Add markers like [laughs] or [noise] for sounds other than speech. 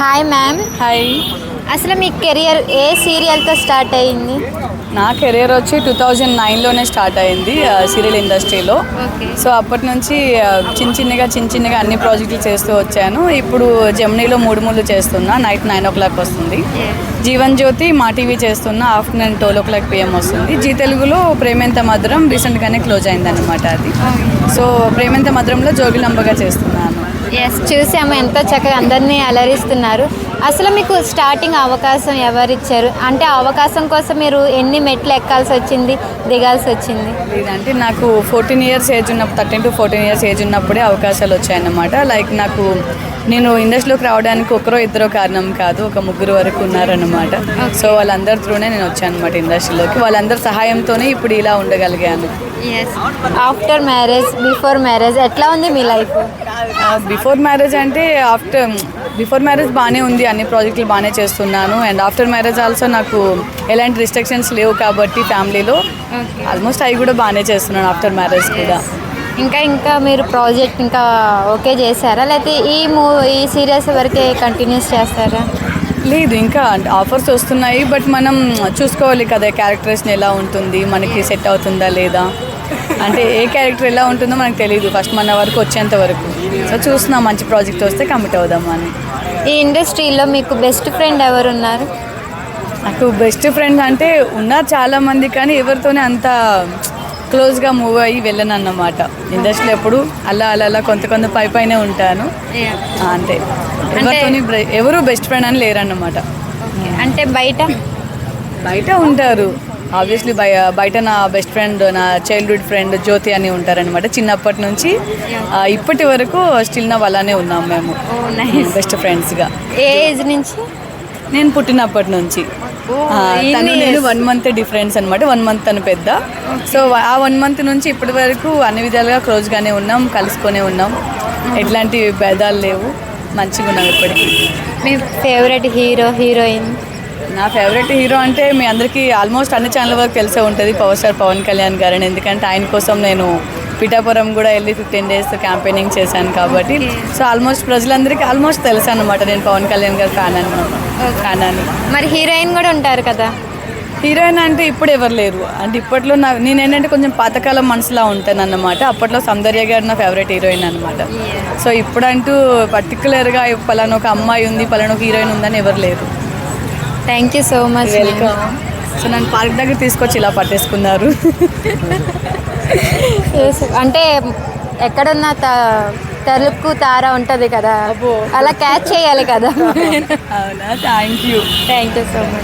Hi ma'am hi అసలు మీ career ఏ సీరియల్తో start అయ్యింది నా కెరీర్ వచ్చి టూ థౌజండ్ నైన్లోనే స్టార్ట్ అయింది సీరియల్ ఇండస్ట్రీలో. సో అప్పటి నుంచి చిన్న చిన్నగా చిన్న చిన్నగా అన్ని ప్రాజెక్టులు చేస్తూ వచ్చాను. ఇప్పుడు జెమ్నీలో మూడు మూడు చేస్తున్నా నైట్ నైన్ ఓ క్లాక్ వస్తుంది. జీవన్ జ్యోతి మా టీవీ చేస్తున్నా afternoon twelve o'clock PM వస్తుంది. జీ తెలుగులో ప్రేమెంత మధురం రీసెంట్గానే క్లోజ్ అయిందన్నమాట అది. సో ప్రేమెంత మధురంలో జోగిలంబగా చేస్తున్నాను. ఎస్ చూసాము. ఎంతో చక్కగా అందరినీ అలరిస్తున్నారు. అసలు మీకు స్టార్టింగ్ అవకాశం ఎవరిచ్చారు? అంటే అవకాశం కోసం మీరు ఎన్ని మెట్లు ఎక్కాల్సి వచ్చింది దిగాల్సి వచ్చింది లేదంటే నాకు ఫోర్టీన్ ఇయర్స్ ఏజ్ ఉన్నప్పుడు thirteen to fourteen years age ఉన్నప్పుడే అవకాశాలు వచ్చాయన్నమాట లైక్ నాకు నేను ఇండస్ట్రీలోకి రావడానికి ఒకరో ఇద్దరో కారణం కాదు. ఒక ముగ్గురు వరకు ఉన్నారన్నమాట. సో వాళ్ళందరి త్రూనే నేను వచ్చాను అనమాట ఇండస్ట్రీలోకి. వాళ్ళందరి సహాయంతోనే ఇప్పుడు ఇలా ఉండగలిగాను. Yes after marriage before marriage ఎట్లా ఉంది మీ లైఫ్ బిఫోర్ మ్యారేజ్ అంటే ఆఫ్టర్ బిఫోర్ మ్యారేజ్ బాగానే ఉంది అన్ని ప్రాజెక్టులు బాగానే చేస్తున్నాను. అండ్ ఆఫ్టర్ మ్యారేజ్ ఆల్సో నాకు ఎలాంటి రిస్ట్రిక్షన్స్ లేవు కాబట్టి ఫ్యామిలీలో. ఆల్మోస్ట్ అవి కూడా బాగానే చేస్తున్నాను ఆఫ్టర్ మ్యారేజ్ కూడా. ఇంకా ఇంకా మీరు ప్రాజెక్ట్ ఇంకా ఓకే చేశారా? లేకపోతే ఈ మూ ఈ సీరియల్స్ వరకే కంటిన్యూస్ చేస్తారా? లేదు ఇంకా ఆఫర్స్ వస్తున్నాయి బట్ మనం చూసుకోవాలి కదా క్యారెక్టర్స్ని ఎలా ఉంటుంది మనకి సెట్ అవుతుందా లేదా. అంటే ఏ క్యారెక్టర్ ఎలా ఉంటుందో మనకు తెలియదు ఫస్ట్ మన వరకు వచ్చేంత వరకు. సో చూస్తున్నాం మంచి ప్రాజెక్ట్ వస్తే కమిట్ అవుదాం అని. ఈ ఇండస్ట్రీలో మీకు బెస్ట్ ఫ్రెండ్ ఎవరు ఉన్నారు నాకు బెస్ట్ ఫ్రెండ్స్ అంటే ఉన్నారు చాలా మంది కానీ ఎవరితోనే అంత క్లోజ్గా మూవ్ అయ్యి వెళ్ళను అన్నమాట ఇండస్ట్రీలో ఎప్పుడు అలా అలా అలా కొంత కొంత పై పైనే ఉంటాను. అంతే. ఎవరితోని ఎవరు బెస్ట్ ఫ్రెండ్ అని లేరన్నమాట. అంటే బయట? బయట ఉంటారు. ఆబ్వియస్లీ బయ బయట నా బెస్ట్ ఫ్రెండ్ నా చైల్డ్హుడ్ ఫ్రెండ్ జ్యోతి అని ఉంటారనమాట చిన్నప్పటి నుంచి ఇప్పటి వరకు స్టిల్ నా అలానే ఉన్నాం మేము. బెస్ట్ ఫ్రెండ్స్గా ఏ ఏజ్ నుంచి? నేను పుట్టినప్పటి నుంచి. ఆ, తను నేను వన్ మంత్ డిఫరెన్స్ అనమాట వన్ మంత్ తను పెద్ద. సో ఆ వన్ మంత్ నుంచి ఇప్పటి వరకు అన్ని విధాలుగా క్లోజ్గానే ఉన్నాం కలుసుకొనే ఉన్నాం. ఎట్లాంటి భేదాలు లేవు. మంచిగా ఉన్నాం ఇప్పటికీ. మీ ఫేవరెట్ హీరో హీరోయిన్ నా ఫేవరెట్ హీరో అంటే మీ అందరికీ ఆల్మోస్ట్ అన్ని ఛానల్ వరకు తెలిసే ఉంటుంది పవర్ స్టార్ పవన్ కళ్యాణ్ గారని. ఎందుకంటే ఆయన కోసం నేను పిఠాపురం కూడా వెళ్ళి ఫిఫ్టీన్ డేస్ క్యాంపెయినింగ్ చేశాను కాబట్టి. సో ఆల్మోస్ట్ ప్రజలందరికీ ఆల్మోస్ట్ తెలుసు అనమాట నేను పవన్ కళ్యాణ్ గారి ఫ్యాన్ అనమాట ఫ్యాన్ అని. మరి హీరోయిన్ కూడా ఉంటారు కదా? హీరోయిన్ అంటే ఇప్పుడు ఎవరు లేరు. అంటే ఇప్పట్లో నా నేనేంటంటే కొంచెం పాతకాలం మనసులా ఉంటాను అన్నమాట అప్పట్లో సౌందర్య గారు నా ఫేవరెట్ హీరోయిన్ అనమాట సో ఇప్పుడంటూ పర్టికులర్గా పలానా ఒక అమ్మాయి ఉంది పలానా ఒక హీరోయిన్ ఉందని ఎవరు లేరు. Thank you so much welcome so నన్ను పార్క్ దగ్గర తీసుకొచ్చి ఇలా పట్టేసుకున్నారు. [laughs] అంటే ఎక్కడున్న త- తలుపు తార ఉంటుంది కదా. అలా క్యాచ్ చేయాలి కదా. [laughs] అవునా? Thank you thank you so much